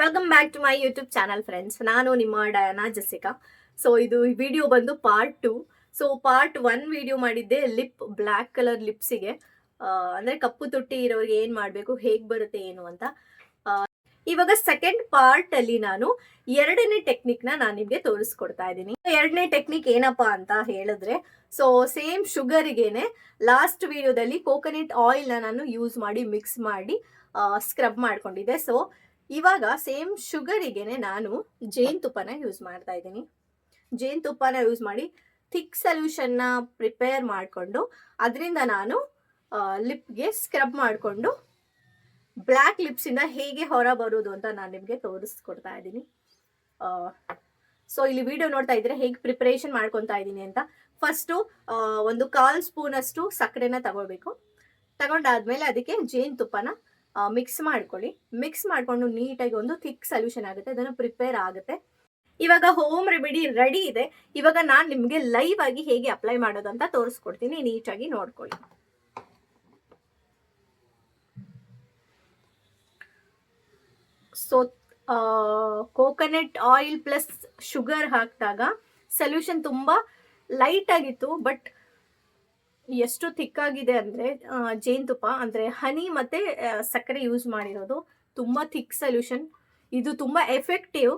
Welcome back to my YouTube channel friends ನಾನು ನಿಮ್ಮ Diana Jessica so ಇದು video ಬಂದು part two so part one video ಮಾಡಿದ್ದೆ lip black colour ಲಿಪ್ಸಿಗೆ ಅಂದರೆ ಕಪ್ಪು ತುಟ್ಟಿ ಇರೋರಿಗೆ ಏನು ಮಾಡಬೇಕು, ಹೇಗೆ ಬರುತ್ತೆ ಏನು ಅಂತ. ಇವಾಗ ಸೆಕೆಂಡ್ ಪಾರ್ಟ್ ಅಲ್ಲಿ ನಾನು ಎರಡನೇ ಟೆಕ್ನಿಕ್ನ ನಾನು ನಿಮಗೆ ತೋರಿಸ್ಕೊಡ್ತಾ ಇದ್ದೀನಿ. ಎರಡನೇ ಟೆಕ್ನಿಕ್ ಏನಪ್ಪಾ ಅಂತ ಹೇಳಿದ್ರೆ ಸೊ ಸೇಮ್ ಶುಗರಿಗೇನೆ ಲಾಸ್ಟ್ ವಿಡಿಯೋದಲ್ಲಿ ಕೋಕೋನಟ್ ಆಯಿಲ್ನ ನಾನು ಯೂಸ್ ಮಾಡಿ ಮಿಕ್ಸ್ ಮಾಡಿ ಸ್ಕ್ರಬ್ ಮಾಡ್ಕೊಂಡಿದ್ದೆ. ಸೊ ಇವಾಗ ಸೇಮ್ ಶುಗರಿಗೆನೆ ನಾನು ಜೇನುತುಪ್ಪನ ಯೂಸ್ ಮಾಡ್ತಾ ಇದ್ದೀನಿ. ಜೇನುತುಪ್ಪನ ಯೂಸ್ ಮಾಡಿ ಥಿಕ್ ಸೊಲ್ಯೂಷನ್ನ ಪ್ರಿಪೇರ್ ಮಾಡಿಕೊಂಡು ಅದರಿಂದ ನಾನು ಲಿಪ್ಗೆ ಸ್ಕ್ರಬ್ ಮಾಡಿಕೊಂಡು ಬ್ಲ್ಯಾಕ್ ಲಿಪ್ಸಿಂದ ಹೇಗೆ ಹೊರ ಬರೋದು ಅಂತ ನಾನು ನಿಮಗೆ ತೋರಿಸ್ಕೊಡ್ತಾ ಇದ್ದೀನಿ. ಸೊ ಇಲ್ಲಿ ವಿಡಿಯೋ ನೋಡ್ತಾ ಇದ್ರೆ ಹೇಗೆ ಪ್ರಿಪರೇಷನ್ ಮಾಡ್ಕೊತಾ ಇದ್ದೀನಿ ಅಂತ. ಫಸ್ಟು ಒಂದು ಕಾಲ್ ಸ್ಪೂನಷ್ಟು ಸಕ್ಕರೆನ ತಗೊಳ್ಬೇಕು. ತಗೊಂಡಾದ್ಮೇಲೆ ಅದಕ್ಕೆ ಜೇನುತುಪ್ಪನ ಮಿಕ್ಸ್ ಮಾಡ್ಕೊಳ್ಳಿ. ಮಿಕ್ಸ್ ಮಾಡಿಕೊಂಡು ನೀಟಾಗಿ ಒಂದು ಥಿಕ್ ಸೊಲ್ಯೂಷನ್ ಆಗುತ್ತೆ. ಅದನ್ನು ಪ್ರಿಪೇರ್ ಆಗುತ್ತೆ. ಇವಾಗ ಹೋಮ್ ರೆಮಿಡಿ ರೆಡಿ ಇದೆ. ಇವಾಗ ನಾನು ನಿಮಗೆ ಲೈವ್ ಆಗಿ ಹೇಗೆ ಅಪ್ಲೈ ಮಾಡೋದು ಅಂತ ತೋರಿಸ್ಕೊಡ್ತೀನಿ. ನೀಟಾಗಿ ನೋಡ್ಕೊಳ್ಳಿ. So coconut oil plus sugar ಹಾಕಿದಾಗ ಸೊಲ್ಯೂಷನ್ ತುಂಬ ಲೈಟ್ ಆಗಿತ್ತು ಬಟ್ ಎಷ್ಟು ಥಿಕ್ಕಾಗಿದೆ ಅಂದರೆ ಜೇನುತುಪ್ಪ ಅಂದರೆ ಹನಿ ಮತ್ತು ಸಕ್ಕರೆ ಯೂಸ್ ಮಾಡಿರೋದು. ತುಂಬ ಥಿಕ್ ಸೊಲ್ಯೂಷನ್ ಇದು ತುಂಬ ಎಫೆಕ್ಟಿವ್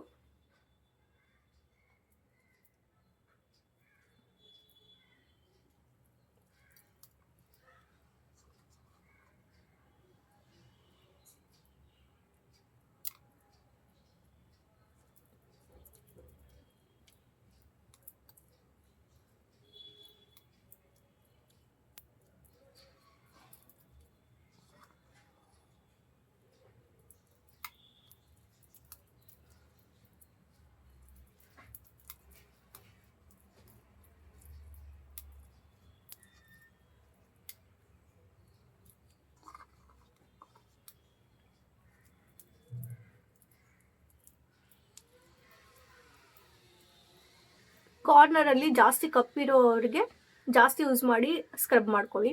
ಕಾರ್ನರಲ್ಲಿ ಜಾಸ್ತಿ ಕಪ್ಪಿರೋರಿಗೆ ಜಾಸ್ತಿ ಯೂಸ್ ಮಾಡಿ ಸ್ಕ್ರಬ್ ಮಾಡ್ಕೊಳ್ಳಿ.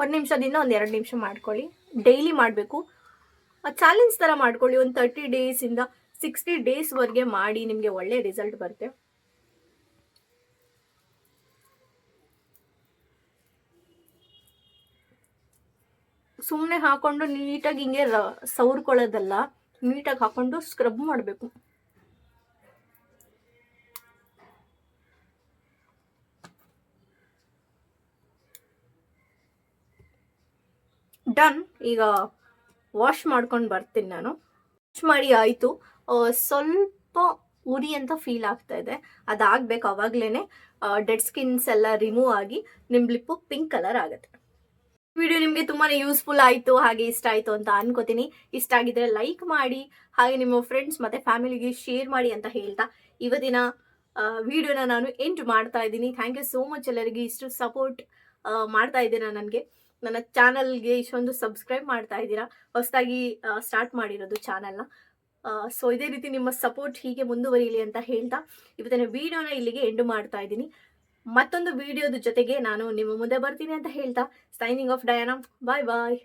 ಒಂದು ನಿಮಿಷದಿಂದ ಒಂದು ಎರಡು ನಿಮಿಷ ಮಾಡ್ಕೊಳ್ಳಿ. ಡೈಲಿ ಮಾಡಬೇಕು. ಚಾಲೆಂಜ್ ಥರ ಮಾಡ್ಕೊಳ್ಳಿ. ಒಂದು ತರ್ಟಿ ಡೇಸಿಂದ ಸಿಕ್ಸ್ಟಿ ಡೇಸ್ವರೆಗೆ ಮಾಡಿ ನಿಮಗೆ ಒಳ್ಳೆ ರಿಸಲ್ಟ್ ಬರುತ್ತೆ. ಸುಮ್ಮನೆ ಹಾಕೊಂಡು ನೀಟಾಗಿ ಹಿಂಗೆ ರ ನೀಟಾಗಿ ಹಾಕೊಂಡು ಸ್ಕ್ರಬ್ ಮಾಡಬೇಕು. ಡನ್. ಈಗ ವಾಶ್ ಮಾಡ್ಕೊಂಡು ಬರ್ತೀನಿ ನಾನು. ವಾಶ್ ಮಾಡಿ ಆಯಿತು. ಸ್ವಲ್ಪ ಉರಿ ಅಂತ ಫೀಲ್ ಆಗ್ತಾ ಇದೆ. ಅದಾಗಬೇಕು ಅವಾಗಲೇ ಡೆಡ್ ಸ್ಕಿನ್ಸ್ ಎಲ್ಲ ರಿಮೂವ್ ಆಗಿ ನಿಮ್ಮ ಲಿಪ್ಪು ಪಿಂಕ್ ಕಲರ್ ಆಗುತ್ತೆ. ವಿಡಿಯೋ ನಿಮಗೆ ತುಂಬಾ ಯೂಸ್ಫುಲ್ ಆಯಿತು, ಹಾಗೆ ಇಷ್ಟ ಆಯಿತು ಅಂತ ಅನ್ಕೋತೀನಿ. ಇಷ್ಟ ಆಗಿದ್ರೆ ಲೈಕ್ ಮಾಡಿ, ಹಾಗೆ ನಿಮ್ಮ ಫ್ರೆಂಡ್ಸ್ ಮತ್ತು ಫ್ಯಾಮಿಲಿಗೆ ಶೇರ್ ಮಾಡಿ ಅಂತ ಹೇಳ್ತಾ ಇವತ್ತಿನ ವಿಡಿಯೋನ ನಾನು ಎಂಟು ಮಾಡ್ತಾ ಇದ್ದೀನಿ. ಥ್ಯಾಂಕ್ ಯು ಸೋ ಮಚ್ ಎಲ್ಲರಿಗೆ ಇಷ್ಟು ಸಪೋರ್ಟ್ ಮಾಡ್ತಾ ಇದ್ದೀರಾ ನನಗೆ. ನನ್ನ ಚಾನಲ್ಗೆ ಇಷ್ಟೊಂದು ಸಬ್ಸ್ಕ್ರೈಬ್ ಮಾಡ್ತಾ ಇದ್ದೀರಾ. ಹೊಸದಾಗಿ ಸ್ಟಾರ್ಟ್ ಮಾಡಿರೋದು ಚಾನಲ್ನ ಸೊ ಇದೇ ರೀತಿ ನಿಮ್ಮ ಸಪೋರ್ಟ್ ಹೀಗೆ ಮುಂದುವರಿಯಲಿ ಅಂತ ಹೇಳ್ತಾ ಇವತ್ತಿನ ವಿಡಿಯೋನ ಇಲ್ಲಿಗೆ ಎಂಡು ಮಾಡ್ತಾ ಇದ್ದೀನಿ. ಮತ್ತೊಂದು ವಿಡಿಯೋದ ಜೊತೆಗೆ ನಾನು ನಿಮ್ಮ ಮುಂದೆ ಬರ್ತೀನಿ ಅಂತ ಹೇಳ್ತಾ ಸೈನಿಂಗ್ ಆಫ್ ಡಯಾನಮ್ ಬಾಯ್ ಬಾಯ್